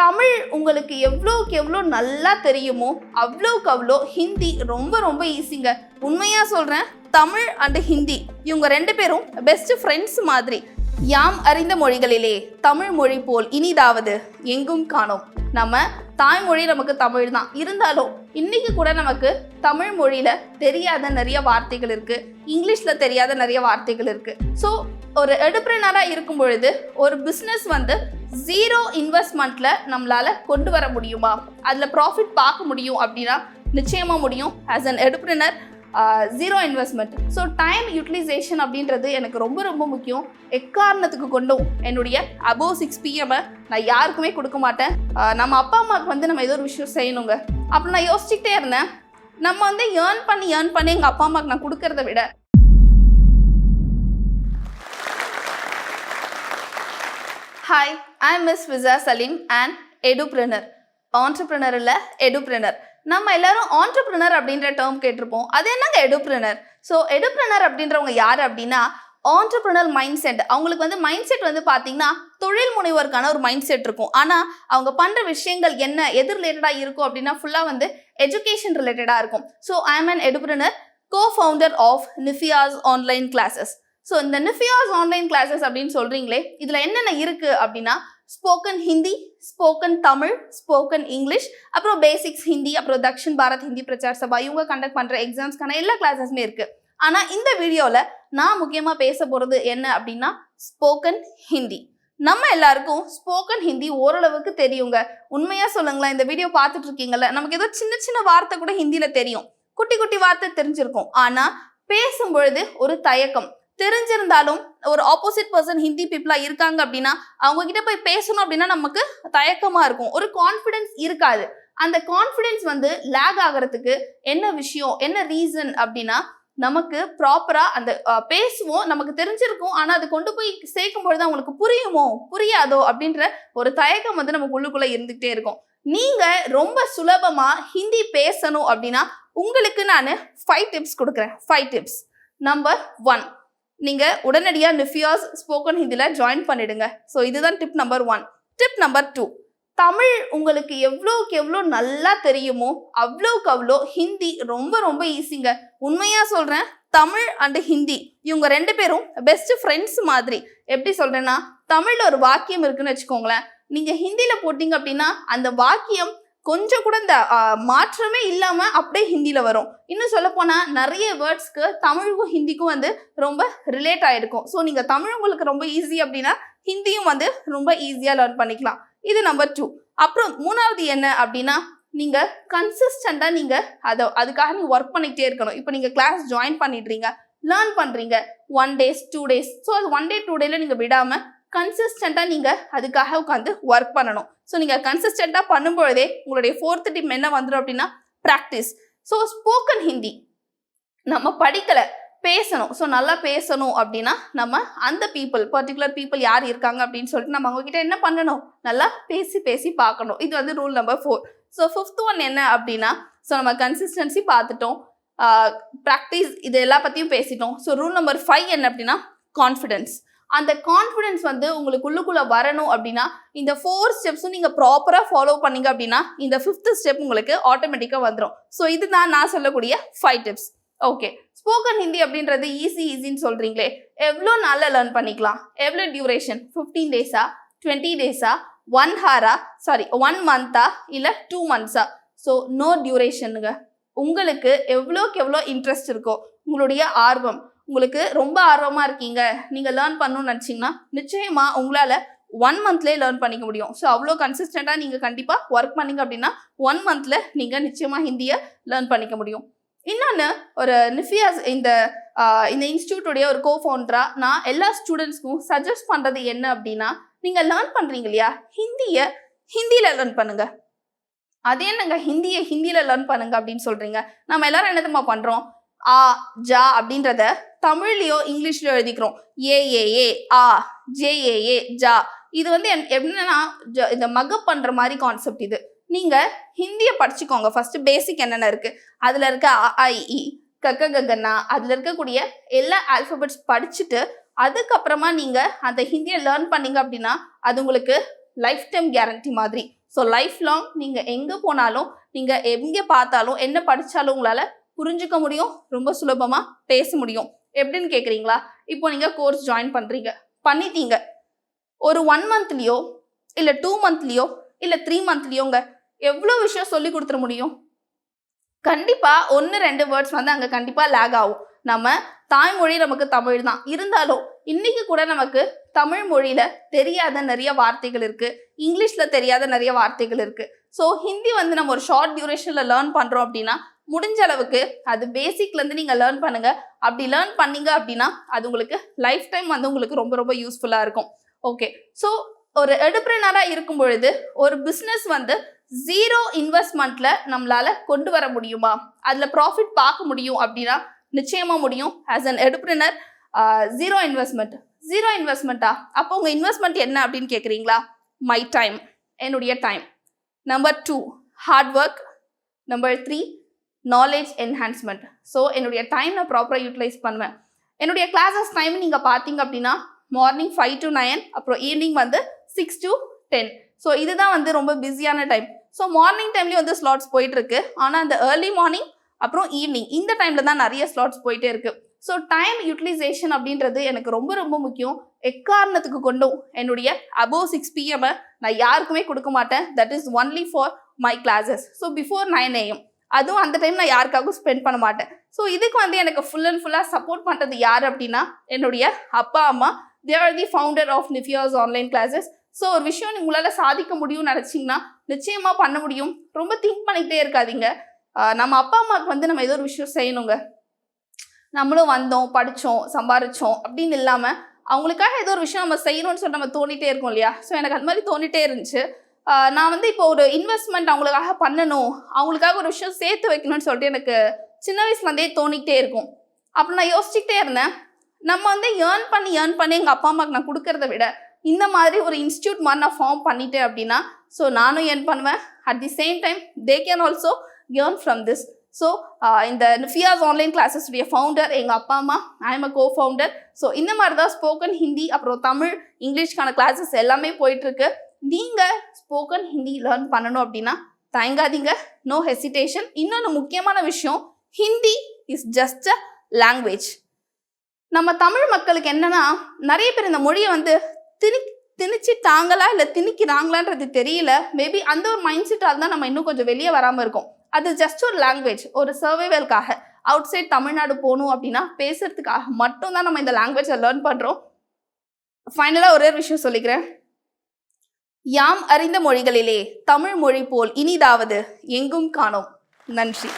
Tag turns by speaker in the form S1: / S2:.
S1: தமிழ் உங்களுக்கு எவ்வளோக்கு எவ்வளோ நல்லா தெரியுமோ அவ்வளோக்கு அவ்வளோ ஹிந்தி ரொம்ப ரொம்ப ஈஸிங்க. உண்மையாக சொல்கிறேன் தமிழ் அண்ட் ஹிந்தி இவங்க ரெண்டு பேரும் பெஸ்ட் ஃப்ரெண்ட்ஸ் மாதிரி. யாம் அறிந்த மொழிகளிலே தமிழ் மொழி போல் இனிதாவது எங்கும் காணோம். நம்ம தாய்மொழி நமக்கு தமிழ் தான். இருந்தாலும் இன்னைக்கு கூட நமக்கு தமிழ் மொழியில தெரியாத நிறைய வார்த்தைகள் இருக்கு. இங்கிலீஷ்ல தெரியாத நிறைய வார்த்தைகள் இருக்கு. ஸோ ஒரு எடுப்பிரனராக இருக்கும் பொழுது ஒரு பிஸ்னஸ் வந்து ஜீரோ இன்வெஸ்ட்மெண்ட்டில் நம்மளால கொண்டு வர முடியுமா? அதில் ப்ராஃபிட் பார்க்க முடியும் அப்படின்னா நிச்சயமாக முடியும். As an entrepreneur zero investment so time utilisation அப்படின்றது எனக்கு ரொம்ப ரொம்ப முக்கியம். எக்காரணத்துக்கு கொண்டும் என்னுடைய அபோவ் சிக்ஸ் பிஎம்மை நான் யாருக்குமே கொடுக்க மாட்டேன். நம்ம அப்பா அம்மாவுக்கு வந்து நம்ம ஏதோ ஒரு விஷயம் செய்யணுங்க. அப்போ நான் யோசிச்சுக்கிட்டே இருந்தேன். நம்ம வந்து ஏர்ன் பண்ணி ஏர்ன் பண்ணி எங்கள் அப்பா அம்மாவுக்கு நான் கொடுக்கறத விட hi I miss visa Salim and entrepreneur entrepreneur இல்லை எடுப்ரனர் நம்ம எல்லாரும் ஆண்டர்பிரினர் அப்படின்ற டேர்ம் கேட்டிருப்போம். அது என்னங்க எடுப்ரினர் ஸோ எடுப்ரனர் அப்படின்றவங்க யார் அப்படின்னா ஆண்டர்பிரினர் மைண்ட் செட் அவங்களுக்கு வந்து மைண்ட் செட் வந்து பார்த்தீங்கன்னா தொழில் முனைவோருக்கான ஒரு மைண்ட் செட் இருக்கும். ஆனால் அவங்க பண்ணுற விஷயங்கள் என்ன எது ரிலேட்டடாக இருக்கும் அப்படின்னா ஃபுல்லாக வந்து எஜுகேஷன் ரிலேட்டடாக இருக்கும். So I am an entrepreneur co founder of Nifias online classes so இந்த நிஃபியாஸ் ஆன்லைன் கிளாஸஸ் அப்படின்னு சொல்கிறீங்களே இதில் என்னென்ன இருக்குது அப்படின்னா spoken Hindi spoken Tamil spoken English அப்புறம் பேசிக்ஸ் ஹிந்தி அப்புறம் தக்ஷின் பாரத் ஹிந்தி பிரச்சார் சபா இவங்க கண்டக்ட் பண்ணுற எக்ஸாம்ஸ்க்கான எல்லா கிளாஸஸுமே இருக்குது ஆனால் இந்த வீடியோவில் நான் முக்கியமாக பேச போகிறது என்ன அப்படின்னா ஸ்போக்கன் ஹிந்தி நம்ம எல்லாருக்கும் ஸ்போக்கன் ஹிந்தி ஓரளவுக்கு தெரியுங்க. உண்மையாக சொல்லுங்களேன் இந்த வீடியோ பார்த்துட்டு இருக்கீங்கல்ல நமக்கு ஏதோ சின்ன சின்ன வார்த்தை கூட ஹிந்தியில் தெரியும். குட்டி குட்டி வார்த்தை தெரிஞ்சிருக்கும். ஆனால் பேசும்பொழுது ஒரு தயக்கம். தெரிஞ்சிருந்தாலும் ஒரு ஆப்போசிட் பர்சன் ஹிந்தி பீப்புளாக இருக்காங்க அப்படின்னா அவங்க கிட்ட போய் பேசணும் அப்படின்னா நமக்கு தயக்கமா இருக்கும். ஒரு கான்ஃபிடென்ஸ் இருக்காது. அந்த கான்ஃபிடென்ஸ் வந்து லேக் ஆகிறதுக்கு என்ன விஷயம் என்ன ரீசன் அப்படின்னா நமக்கு ப்ராப்பரா அந்த பேசுவோம் நமக்கு தெரிஞ்சிருக்கும் ஆனா அது கொண்டு போய் சேர்க்கும் பொழுது அவங்களுக்கு புரியுமோ புரியாதோ அப்படின்ற ஒரு தயக்கம் வந்து நமக்கு உள்ளுக்குள்ள இருந்துகிட்டே இருக்கும். நீங்க ரொம்ப சுலபமா ஹிந்தி பேசணும் அப்படின்னா உங்களுக்கு நான் ஃபைவ் டிப்ஸ் கொடுக்குறேன். ஃபைவ் டிப்ஸ் நம்பர் ஒன் நீங்கள் உடனடியாக நிஃபியாஸ் ஸ்போக்கன் ஹிந்தியில் ஜாயின் பண்ணிடுங்க. ஸோ இதுதான் tip number one tip number two Tamil உங்களுக்கு எவ்வளோக்கு எவ்வளோ நல்லா தெரியுமோ அவ்வளோக்கு அவ்வளோ ஹிந்தி ரொம்ப ரொம்ப ஈஸிங்க உண்மையாக சொல்கிறேன் தமிழ் அண்டு ஹிந்தி இவங்க ரெண்டு பேரும் பெஸ்ட் ஃப்ரெண்ட்ஸ் மாதிரி. எப்படி சொல்கிறேன்னா தமிழில் ஒரு வாக்கியம் இருக்குன்னு வச்சுக்கோங்களேன். நீங்கள் ஹிந்தியில் போட்டிங்க அப்படின்னா அந்த வாக்கியம் கொஞ்சம் கூட இந்த மாற்றமே இல்லாமல் அப்படியே ஹிந்தியில் வரும். இன்னும் சொல்லப்போனால் நிறைய வேர்ட்ஸ்க்கு தமிழுக்கும் ஹிந்திக்கும் வந்து ரொம்ப ரிலேட் ஆகிருக்கும் ஸோ நீங்கள் தமிழ் உங்களுக்கு ரொம்ப ஈஸி அப்படின்னா ஹிந்தியும் வந்து ரொம்ப ஈஸியாக லேர்ன் பண்ணிக்கலாம். இது நம்பர் டூ அப்புறம் மூணாவது என்ன அப்படின்னா நீங்கள் கன்சிஸ்டண்ட்டாக நீங்கள் அதை அதுக்காக நீங்கள் ஒர்க் பண்ணிக்கிட்டே இருக்கணும். இப்போ நீங்கள் கிளாஸ் ஜாயின் பண்ணிடுறீங்க லேர்ன் பண்ணுறீங்க one days two days so அது ஒன் டே டூ டேல நீங்கள் விடாமல் கன்சிஸ்டண்ட்டாக நீங்கள் அதுக்காக உட்காந்து ஒர்க் பண்ணணும். ஸோ நீங்கள் கன்சிஸ்டண்ட்டாக பண்ணும்பொழுதே உங்களுடைய ஃபோர்த் டிப் என்ன வந்துடும் அப்படின்னா ப்ராக்டிஸ் ஸோ ஸ்போக்கன் ஹிந்தி நம்ம படிக்கலை பேசணும். ஸோ நல்லா பேசணும் அப்படின்னா நம்ம அந்த பீப்புள் பர்டிகுலர் பீப்புள் யார் இருக்காங்க அப்படின்னு சொல்லிட்டு நம்ம அவங்ககிட்ட என்ன பண்ணணும்? நல்லா பேசி பேசி பார்க்கணும். இது வந்து rule number four so fifth one என்ன அப்படின்னா ஸோ நம்ம கன்சிஸ்டன்சி பார்த்துட்டோம். ப்ராக்டிஸ் இது எல்லா பற்றியும் பேசிட்டோம். ஸோ ரூல் நம்பர் ஃபைவ் என்ன அப்படின்னா கான்ஃபிடென்ஸ் அந்த கான்ஃபிடென்ஸ் வந்து உங்களுக்கு உள்ளுக்குள்ளே வரணும் அப்படின்னா இந்த ஃபோர் ஸ்டெப்ஸும் நீங்கள் ப்ராப்பராக ஃபாலோ பண்ணீங்க அப்படின்னா இந்த ஃபிஃப்த் ஸ்டெப் உங்களுக்கு ஆட்டோமேட்டிக்காக வந்துடும் ஸோ இதுதான் நான் சொல்லக்கூடிய five tips okay spoken Hindi அப்படின்றது ஈஸி ஈஸின்னு சொல்கிறீங்களே எவ்வளோ நாளில் லேர்ன் பண்ணிக்கலாம்? எவ்வளோ டியூரேஷன் ஃபிஃப்டீன் டேஸா டுவெண்ட்டி டேஸா ஒன் ஹாரா சாரி ஒன் மந்த்தா இல்லை டூ மந்த்ஸா ஸோ நோ டியூரேஷனுங்க உங்களுக்கு எவ்வளோக்கு எவ்வளோ இன்ட்ரெஸ்ட் இருக்கோ உங்களுடைய ஆர்வம் உங்களுக்கு ரொம்ப ஆர்வமாக இருக்கீங்க. நீங்கள் லேர்ன் பண்ணணும்னு நினச்சிங்கன்னா நிச்சயமாக உங்களால் ஒன் மந்த்லேயே லேர்ன் பண்ணிக்க முடியும். ஸோ அவ்வளோ கன்சிஸ்டண்ட்டாக நீங்கள் கண்டிப்பாக ஒர்க் பண்ணிங்க அப்படின்னா ஒன் மந்தில் நீங்கள் நிச்சயமாக ஹிந்தியை லேர்ன் பண்ணிக்க முடியும். இன்னொன்று ஒரு நிஃபியாஸ் இந்த இந்த இன்ஸ்டியூட்டுடைய ஒரு கோ ஃபவுண்டராக நான் எல்லா ஸ்டூடெண்ட்ஸ்க்கும் சஜஸ்ட் பண்ணுறது என்ன அப்படின்னா நீங்கள் லேர்ன் பண்ணுறீங்க இல்லையா? ஹிந்தியை ஹிந்தியில் லேர்ன் பண்ணுங்கள் அது என்னங்க? ஹிந்தியை ஹிந்தியில் லேர்ன் பண்ணுங்க அப்படின்னு சொல்கிறீங்க நம்ம எல்லாரும் என்ன பண்ணுறோம் ஆ ஜா அப்படின்றத தமிழ்லையோ இங்கிலீஷ்லையோ எழுதிக்கிறோம். ஏஏஏ ஆ ஜேஏஏ ஜா. இது வந்து என்- என்னன்னா ஜ- இந்த மகப் பண்ணுற மாதிரி கான்செப்ட் இது. நீங்கள் ஹிந்தியை படிச்சுக்கோங்க. ஃபர்ஸ்ட் பேசிக் என்னென்ன இருக்குது அதில் இருக்க ஐஇ ஆ, கக்க ககன்னா அதில் இருக்கக்கூடிய எல்லா ஆல்ஃபபெட்ஸ் படிச்சுட்டு அதுக்கப்புறமா நீங்கள் அந்த ஹிந்தியை லேர்ன் பண்ணீங்க அப்படின்னா அது உங்களுக்கு லைஃப் டைம் கேரண்டி மாதிரி. ஸோ லைஃப் லாங் நீங்கள் எங்கே போனாலும் நீங்கள் எங்கே பார்த்தாலும் என்ன படித்தாலும் உங்களால் புரிஞ்சுக்க முடியும். ரொம்ப சுலபமாக பேச முடியும். எப்படின்னு கேட்குறீங்களா இப்போ நீங்கள் கோர்ஸ் ஜாயின் பண்ணுறீங்க பண்ணிட்டீங்க. ஒரு ஒன் மந்த்லேயோ இல்லை டூ மந்த்லேயோ இல்லை த்ரீ மந்த்லேயோங்க எவ்வளோ விஷயம் சொல்லி கொடுத்துட முடியும்? கண்டிப்பாக ஒன்று ரெண்டு வேர்ட்ஸ் வந்து அங்கே கண்டிப்பாக லேக் ஆகும். நம்ம தாய்மொழி நமக்கு தமிழ் தான். இருந்தாலும் இன்னைக்கு கூட நமக்கு தமிழ் மொழியில தெரியாத நிறைய வார்த்தைகள் இருக்கு. இங்கிலீஷ்ல தெரியாத நிறைய வார்த்தைகள் இருக்கு. ஸோ ஹிந்தி வந்து நம்ம ஒரு ஷார்ட் டியூரேஷனில் லேர்ன் பண்ணுறோம் அப்படின்னா முடிஞ்ச அளவுக்கு அது பேசிக்லேருந்து நீங்கள் லேர்ன் பண்ணுங்கள் அப்படி லேர்ன் பண்ணீங்க அப்படின்னா அது உங்களுக்கு லைஃப் டைம் வந்து உங்களுக்கு ரொம்ப ரொம்ப யூஸ்ஃபுல்லாக இருக்கும். ஓகே ஸோ ஒரு எடுப்பிரனரா இருக்கும் பொழுது ஒரு பிஸ்னஸ் வந்து ஜீரோ இன்வெஸ்ட்மெண்ட்டில் நம்மளால கொண்டு வர முடியுமா? அதில் ப்ராஃபிட் பார்க்க முடியும் அப்படின்னா நிச்சயமாக முடியும். As an entrepreneur zero investment zero இன்வெஸ்ட்மெண்ட்டா அப்போ உங்கள் இன்வெஸ்ட்மெண்ட் என்ன அப்படின்னு கேட்குறீங்களா மை டைம் என்னுடைய time number two hard work number three knowledge enhancement so என்னுடைய டைம் நான் ப்ராப்பராக யூட்டிலைஸ் பண்ணுவேன். என்னுடைய கிளாஸஸ் டைம் நீங்கள் பார்த்தீங்க அப்படின்னா மார்னிங் ஃபைவ் டு நைன் அப்புறம் ஈவினிங் வந்து சிக்ஸ் டு டென் ஸோ இதுதான் வந்து ரொம்ப பிஸியான டைம் ஸோ மார்னிங் டைம்லேயும் வந்து ஸ்லாட்ஸ் போயிட்டுருக்கு. ஆனால் அந்த ஏர்லி மார்னிங் அப்புறம் ஈவினிங் இந்த டைமில் தான் நிறைய ஸ்லாட்ஸ் போயிட்டே இருக்குது ஸோ டைம் யூட்டிலைசேஷன் அப்படின்றது எனக்கு ரொம்ப ரொம்ப முக்கியம். எக்காரணத்துக்கு கொண்டும் என்னுடைய அபோவ் சிக்ஸ் பிஎம்மை நான் யாருக்குமே கொடுக்க மாட்டேன். That is only for my classes so before nine AM அதுவும் அந்த டைம் நான் யாருக்காகவும் ஸ்பெண்ட் பண்ண மாட்டேன். ஸோ இதுக்கு வந்து எனக்கு ஃபுல் அண்ட் ஃபுல்லாக சப்போர்ட் பண்ணுறது யார் அப்படின்னா என்னுடைய அப்பா அம்மா. They are the founder of Nifias online classes so ஒரு விஷயம் உங்களால் சாதிக்க முடியும்னு நினச்சிங்கன்னா நிச்சயமாக பண்ண முடியும். ரொம்ப திங்க் பண்ணிக்கிட்டே இருக்காதீங்க. நம்ம அப்பா அம்மாவுக்கு வந்து நம்ம ஏதோ ஒரு விஷயம் செய்யணுங்க. நம்மளும் வந்தோம் படித்தோம் சம்பாரித்தோம் அப்படின்னு இல்லாமல் அவங்களுக்காக ஏதோ ஒரு விஷயம் நம்ம செய்யணும்னு சொல்லி நம்ம தோணிட்டே இருக்கோம் இல்லையா? ஸோ எனக்கு அது மாதிரி தோணிட்டே இருந்துச்சு. நான் வந்து இப்போ ஒரு இன்வெஸ்ட்மெண்ட் அவங்களுக்காக பண்ணணும் அவங்களுக்காக ஒரு விஷயம் சேர்த்து வைக்கணும்னு சொல்லிட்டு எனக்கு சின்ன வயசுலேருந்தே தோணிக்கிட்டே இருக்கும். அப்போ நான் யோசிச்சுக்கிட்டே இருந்தேன் நம்ம வந்து ஏர்ன் பண்ணி ஏர்ன் பண்ணி எங்கள் அப்பா அம்மாவுக்கு நான் கொடுக்கறத விட இந்த மாதிரி ஒரு இன்ஸ்டியூட் மாதிரி நான் ஃபார்ம் பண்ணிட்டேன் அப்படின்னா ஸோ நானும் ஏர்ன் பண்ணுவேன். At the same time they can also earn from this so uh, இந்த நுஃபியாஸ் ஆன்லைன் கிளாஸஸுடைய ஃபவுண்டர் எங்கள் அப்பா அம்மா I'm a co founder so இந்த மாதிரி தான் ஸ்போக்கன் ஹிந்தி அப்புறம் தமிழ் இங்கிலீஷ்க்கான கிளாஸஸ் எல்லாமே போயிட்டுருக்கு. நீங்கள் ஸ்போக்கன் ஹிந்தி லேர்ன் பண்ணணும் அப்படின்னா தயங்காதீங்க. நோ ஹெசிடேஷன் இன்னொன்று முக்கியமான விஷயம் Hindi is just a language நம்ம தமிழ் மக்களுக்கு என்னன்னா நிறைய பேர் இந்த மொழியை வந்து திணி திணிச்சிட்டாங்களா இல்லை திணிக்கிறாங்களான்றது தெரியல. மேபி அந்த ஒரு மைண்ட் செட்டால் தான் நம்ம இன்னும் கொஞ்சம் வெளியே வராமல் இருக்கோம். அது ஜஸ்ட் ஒரு லாங்குவேஜ் ஒரு சர்வைவல்காக அவுட் சைட் தமிழ்நாடு போகணும் அப்படின்னா பேசுறதுக்காக மட்டும்தான் நம்ம இந்த லாங்குவேஜை லேர்ன் பண்ணுறோம் ஃபைனலாக ஒரே ஒரு விஷயம் சொல்லிக்கிறேன். யாம் அறிந்த மொழிகளிலே தமிழ் மொழி போல் இனிதாவது எங்கும் காணோம். நன்றி.